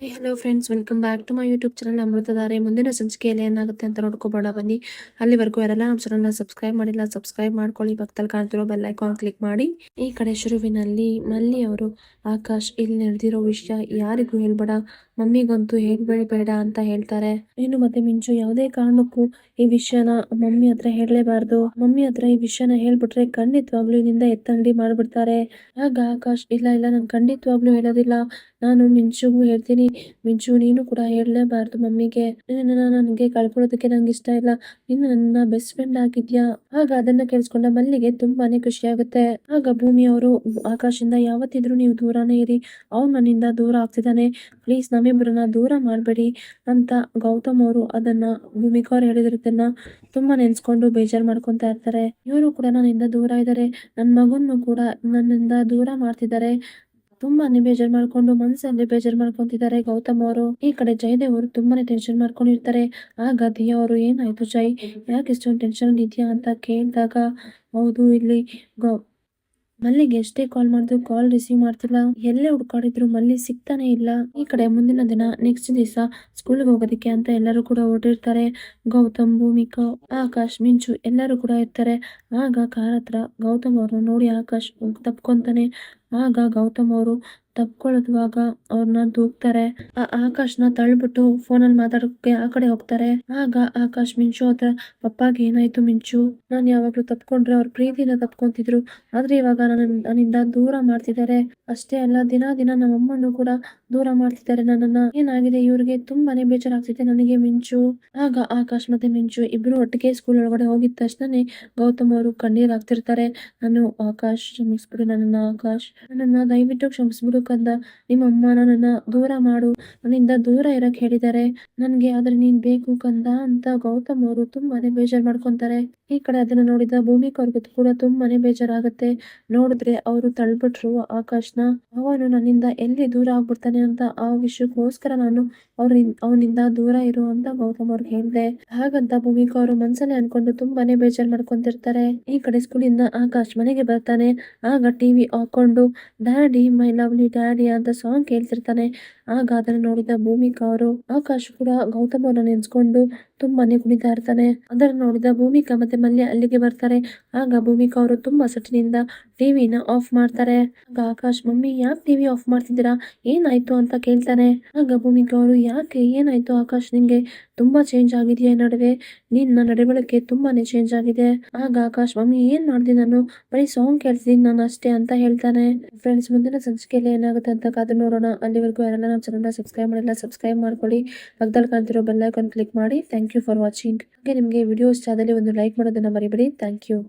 Hello friends welcome back to my YouTube channel Amruthadhaare ಮುಂದಿನ ಸಂಚಿಕೆಯಲ್ಲಿ ಏನಾಗುತ್ತೆ ಅಂತ ನೋಡ್ಕೊಬೋಣ, ಬನ್ನಿ. ಅಲ್ಲಿವರೆಗೂ ಯಾರೆಲ್ಲ ನಮ್ಮ ಚಾನಲ್ನ ಸಬ್ಸ್ಕ್ರೈಬ್ ಮಾಡಿಲ್ಲ ಸಬ್ಸ್ಕ್ರೈಬ್ ಮಾಡ್ಕೊಳ್ಳಿ. ಪಕ್ಕದಲ್ಲಿ ಕಾಣ್ತಿರೋ ಬೆಲ್ ಐಕಾನ್ ಕ್ಲಿಕ್ ಮಾಡಿ. ಈ ಕಡೆ ಶುರುವಿನಲ್ಲಿ ಮಲ್ಲಿ ಅವರು, ಆಕಾಶ್, ಇಲ್ಲಿ ನಡೆದಿರೋ ವಿಷಯ ಯಾರಿಗೂ ಹೇಳ್ಬೇಡ. ಮಮ್ಮಿಗಂತೂ ಹೇಳ್ಬೇಡ ಅಂತ ಹೇಳ್ತಾರೆ. ಇನ್ನು ಮತ್ತೆ ಮಿಂಚು ಯಾವುದೇ ಕಾರಣಕ್ಕೂ ಈ ವಿಷಯನ ಮಮ್ಮಿ ಹತ್ರ ಹೇಳಲೇಬಾರ್ದು. ಮಮ್ಮಿ ಹತ್ರ ಈ ವಿಷಯನ ಹೇಳ್ಬಿಟ್ರೆ ಖಂಡಿತವಾಗ್ಲೂ ಇದರಿಂದ ಎತ್ತಂಗಡಿ ಮಾಡ್ಬಿಡ್ತಾರೆ. ಆಗ ಆಕಾಶ್, ಇಲ್ಲ ಇಲ್ಲ ನಾನು ಖಂಡಿತವಾಗ್ಲೂ ಹೇಳೋದಿಲ್ಲ. ನಾನು ಮಿಂಚುಗೂ ಹೇಳ್ತೀನಿ. ಮಿಂಚು, ನೀನು ಕೂಡ ಹೇಳಲೇಬಾರ್ದು ಮಮ್ಮಿಗೆ. ನನಗೆ ಕಳ್ಕೊಳ್ಳೋದಕ್ಕೆ ನಂಗೆ ಇಷ್ಟ ಇಲ್ಲ. ನೀನು ನನ್ನ ಬೆಸ್ಟ್ ಫ್ರೆಂಡ್ ಆಗಿದ್ಯಾ? ಆಗ ಅದನ್ನ ಕೇಳಿಸ್ಕೊಂಡ ಮಲ್ಲಿಗೆ ತುಂಬಾನೇ ಖುಷಿ ಆಗುತ್ತೆ ಆಗ ಭೂಮಿ ಅವರು ಆಕಾಶಿಂದ ಯಾವತ್ತಿದ್ರು ನೀವು ದೂರನೇ ಇರಿ. ಅವ್ನು ನನ್ನಿಂದ ದೂರ ಆಗ್ತಿದ್ದಾನೆ. ಪ್ಲೀಸ್ ನಮ್ಮಿಬ್ಬರನ್ನ ದೂರ ಮಾಡಬೇಡಿ ಅಂತ ಗೌತಮ್ ಅವರು ಅದನ್ನ ಭೂಮಿಕ ಅವ್ರು ಹೇಳಿದ್ರದನ್ನ ತುಂಬಾ ನೆನ್ಸ್ಕೊಂಡು ಬೇಜಾರು ಮಾಡ್ಕೊಂತಾ ಇರ್ತಾರೆ. ಇವರು ಕೂಡ ನನ್ನಿಂದ ದೂರ ಇದ್ದಾರೆ ನನ್ನ ಮಗನ್ನು ಕೂಡ ನನ್ನಿಂದ ದೂರ ಮಾಡ್ತಿದ್ದಾರೆ. ತುಂಬಾನೇ ಬೇಜಾರ್ ಮಾಡ್ಕೊಂಡು ಮನಸ್ಸಲ್ಲಿ ಬೇಜಾರ್ ಮಾಡ್ಕೊಂತಿದ್ದಾರೆ ಗೌತಮ್ ಅವರು. ಈ ಕಡೆ ಜಯದೇವ್ ಅವರು ತುಂಬಾನೇ ಟೆನ್ಷನ್ ಮಾಡ್ಕೊಂಡಿರ್ತಾರೆ. ಆಗ ದಿಯಾ ಅವರು ಏನಾಯ್ತು ಜೈ? ಯಾಕೆ ಇಷ್ಟೊಂದು ಟೆನ್ಷನ್ ಇದೆಯಾ ಅಂತ ಕೇಳಿದಾಗ, ಹೌದು ಇಲ್ಲಿ ಗೌ ಮಲ್ಲಿಗೆ ಎಷ್ಟೇ ಕಾಲ್ ಮಾಡಿದ್ರು ಕಾಲ್ ರಿಸೀವ್ ಮಾಡ್ತಿಲ್ಲ. ಎಲ್ಲೇ ಹುಡ್ಕಾಡಿದ್ರು ಮಲ್ಲಿ ಸಿಗ್ತಾನೆ ಇಲ್ಲ. ಈ ಕಡೆ ಮುಂದಿನ ದಿನ ನೆಕ್ಸ್ಟ್ ದಿವಸ ಸ್ಕೂಲ್ಗೆ ಹೋಗೋದಕ್ಕೆ ಅಂತ ಎಲ್ಲರೂ ಕೂಡ ಹೊರಟಿರ್ತಾರೆ. ಗೌತಮ್, ಭೂಮಿಕಾ, ಆಕಾಶ್, ಮಿಂಚು ಎಲ್ಲರೂ ಕೂಡ ಇರ್ತಾರೆ. ಆಗ ಕಾರ್ ಹತ್ರ ಗೌತಮ್ ಅವ್ರನ್ನ ನೋಡಿ ಆಕಾಶ್ ತಪ್ಕೊಂತಾನೆ. ಆಗ ಗೌತಮ್ ಅವರು ತಪ್ಕೊಳ್ಳುವಾಗ ಅವ್ರನ್ನ ದೂಕ್ತಾರೆ. ಆ ಆಕಾಶ್ನ ತಳ್ಬಿಟ್ಟು ಫೋನಲ್ಲಿ ಮಾತಾಡೋಕೆ ಆ ಕಡೆ ಹೋಗ್ತಾರೆ. ಆಗ ಆಕಾಶ್ ಮಿಂಚು ಹತ್ರ, ಪಪ್ಪಾಗೆ ಏನಾಯ್ತು ಮಿಂಚು? ನಾನು ಯಾವಾಗ್ಲೂ ತಪ್ಕೊಂಡ್ರೆ ಅವ್ರ ಪ್ರೀತಿನ ತಪ್ಕೊಂತಿದ್ರು. ಆದ್ರೆ ಇವಾಗ ನನ್ನ ನನ್ನಿಂದ ದೂರ ಮಾಡ್ತಿದ್ದಾರೆ ಅಷ್ಟೇ ಅಲ್ಲ, ದಿನ ದಿನ ನಮ್ಮಮ್ಮನ್ನು ಕೂಡ ದೂರ ಮಾಡ್ತಿದ್ದಾರೆ ನನ್ನನ್ನ. ಏನಾಗಿದೆ? ಇವ್ರಿಗೆ ತುಂಬಾನೇ ಬೇಜಾರಾಗ್ತಿದೆ ನನಗೆ ಮಿಂಚು. ಆಗ ಆಕಾಶ್ ಮತ್ತೆ ಮಿಂಚು ಇಬ್ರು ಒಟ್ಟಿಗೆ ಸ್ಕೂಲ್ ಒಳಗಡೆ ಹೋಗಿದ ತಕ್ಷಣನೇ ಗೌತಮ್ ಅವರು ಕಣ್ಣೀರ್ ಹಾಕ್ತಿರ್ತಾರೆ. ನಾನು, ಆಕಾಶ್, ಕ್ಷಮಿಸ್ಬಿಡು ನನ್ನ ಆಕಾಶ್. ನನ್ನನ್ನ ದಯವಿಟ್ಟು ಕ್ಷಮಿಸ್ಬಿಡು ಕಂದ. ನಿಮ್ಮ ಅಮ್ಮ ನನ್ನ ದೂರ ಮಾಡು. ನನ್ನಿಂದ ದೂರ ಇರಕ್ ಹೇಳಿದ್ದಾರೆ. ನನ್ಗೆ ಆದ್ರೆ ನೀನ್ ಬೇಕು ಕಂದ ಅಂತ ಗೌತಮ್ ಅವರು ತುಂಬಾನೇ ಬೇಜಾರ್ ಮಾಡ್ಕೊಂತಾರೆ. ಈ ಕಡೆ ಅದನ್ನ ನೋಡಿದ ಭೂಮಿಕಾ ಅವ್ರಿಗೂ ಕೂಡ ತುಂಬಾನೇ ಬೇಜಾರಾಗುತ್ತೆ. ನೋಡಿದ್ರೆ ಅವರು ತಳ್ಬಿಟ್ರು ಆಕಾಶ್ನ. ಅವನು ನನ್ನಿಂದ ಎಲ್ಲಿ ದೂರ ಆಗ್ಬಿಡ್ತಾನೆ ಅಂತ ಆ ವಿಷಯಕ್ಕೋಸ್ಕರ ನಾನು ಅವ್ರಿಂದ ಅವನಿಂದ ದೂರ ಇರು ಅಂತ ಗೌತಮ್ ಅವ್ರಿಗೆ ಹೇಳಿದೆ. ಹಾಗಂತ ಭೂಮಿಕಾ ಅವರು ಮನ್ಸಲ್ಲಿ ಅನ್ಕೊಂಡು ತುಂಬಾನೇ ಬೇಜಾರ್ ಮಾಡ್ಕೊಂತಿರ್ತಾರೆ. ಈ ಕಡೆ ಸ್ಕೂಲಿಂದ ಆಕಾಶ್ ಮನೆಗೆ ಬರ್ತಾನೆ. ಆಗ ಟಿವಿ ಹಾಕೊಂಡು ಡ್ಯಾಡಿ, ಮೈ ಲವ್ಲಿ ಡ್ಯಾಡಿ ಅಂತ ಸಾಂಗ್ ಕೇಳ್ತಿರ್ತಾನೆ. ಆಗ ಅದನ್ನ ನೋಡಿದ ಭೂಮಿಕಾ ಅವರು, ಆಕಾಶ್ ಕೂಡ ಗೌತಮ್ ಅವ್ರನ್ನ ನೆನ್ಸ್ಕೊಂಡು ತುಂಬಾನೇ ಕುಣಿತಾ ಇರ್ತಾನೆ. ಅದನ್ನ ನೋಡಿದ ಭೂಮಿಕಾ ಮತ್ತೆ ಮಲ್ಯ ಅಲ್ಲಿಗೆ ಬರ್ತಾರೆ. ಆಗ ಭೂಮಿಕಾ ಅವರು ತುಂಬಾ ಸಟ್ಟಿನಿಂದ ಟಿವಿನ ಆಫ್ ಮಾಡ್ತಾರೆ. ಆಗ ಆಕಾಶ್, ಮಮ್ಮಿ, ಯಾಕೆ ಟಿವಿ ಆಫ್ ಮಾಡ್ತಿದ್ದೀರಾ? ಏನಾಯ್ತು? ಅಂತ ಕೇಳ್ತಾನೆ. ಆಗ ಭೂಮಿಕಾ ಅವರು, ಯಾಕೆ? ಏನಾಯ್ತು ಆಕಾಶ್? ನಿಂಗೆ ತುಂಬಾ ಚೇಂಜ್ ಆಗಿದೆಯಾ ನಡುವೆ? ನಿನ್ನ ನಡವಳಿಕೆ ತುಂಬಾನೇ ಚೇಂಜ್ ಆಗಿದೆ. ಆಗ ಆಕಾಶ್, ಮಮ್ಮಿ, ಏನ್ ಮಾಡ್ದಿ ನಾನು? ಬರೀ ಸಾಂಗ್ ಕೇಳ್ತಿದ್ದೀನಿ ನಾನು ಅಷ್ಟೇ ಅಂತ ಹೇಳ್ತಾನೆ. ಫ್ರೆಂಡ್ಸ್ ಮುಂದಿನ ಸಂಚಿಕೆಯಲ್ಲಿ ಏನಾಗುತ್ತೆ ಅಂತ ಕಾದು ನೋಡೋಣ. ಅಲ್ಲಿವರೆಗೂ ಯಾರೆಲ್ಲ ನಮ್ಮ ಚಾನಲ್ನ ಸಬ್ಸ್ಕ್ರೈಬ್ ಮಾಡಿಲ್ಲ ಸಬ್ಸ್ಕ್ರೈಬ್ ಮಾಡ್ಕೊಳ್ಳಿ. ಪಕ್ಕದಲ್ಲಿ ಕಾಣ್ತಿರೋ ಬೆಲ್ ಐಕಾನ್ ಕ್ಲಿಕ್ ಮಾಡಿ. ಥ್ಯಾಂಕ್ ಯು ಫಾರ್ ವಾಚಿಂಗ್ ಹಾಗೆ ನಿಮಗೆ ವಿಡಿಯೋ ಇಷ್ಟ ಆದಲ್ಲಿ ಒಂದು ಲೈಕ್ ಮಾಡೋದನ್ನ ಮರಿಬೇಡಿ. Thank you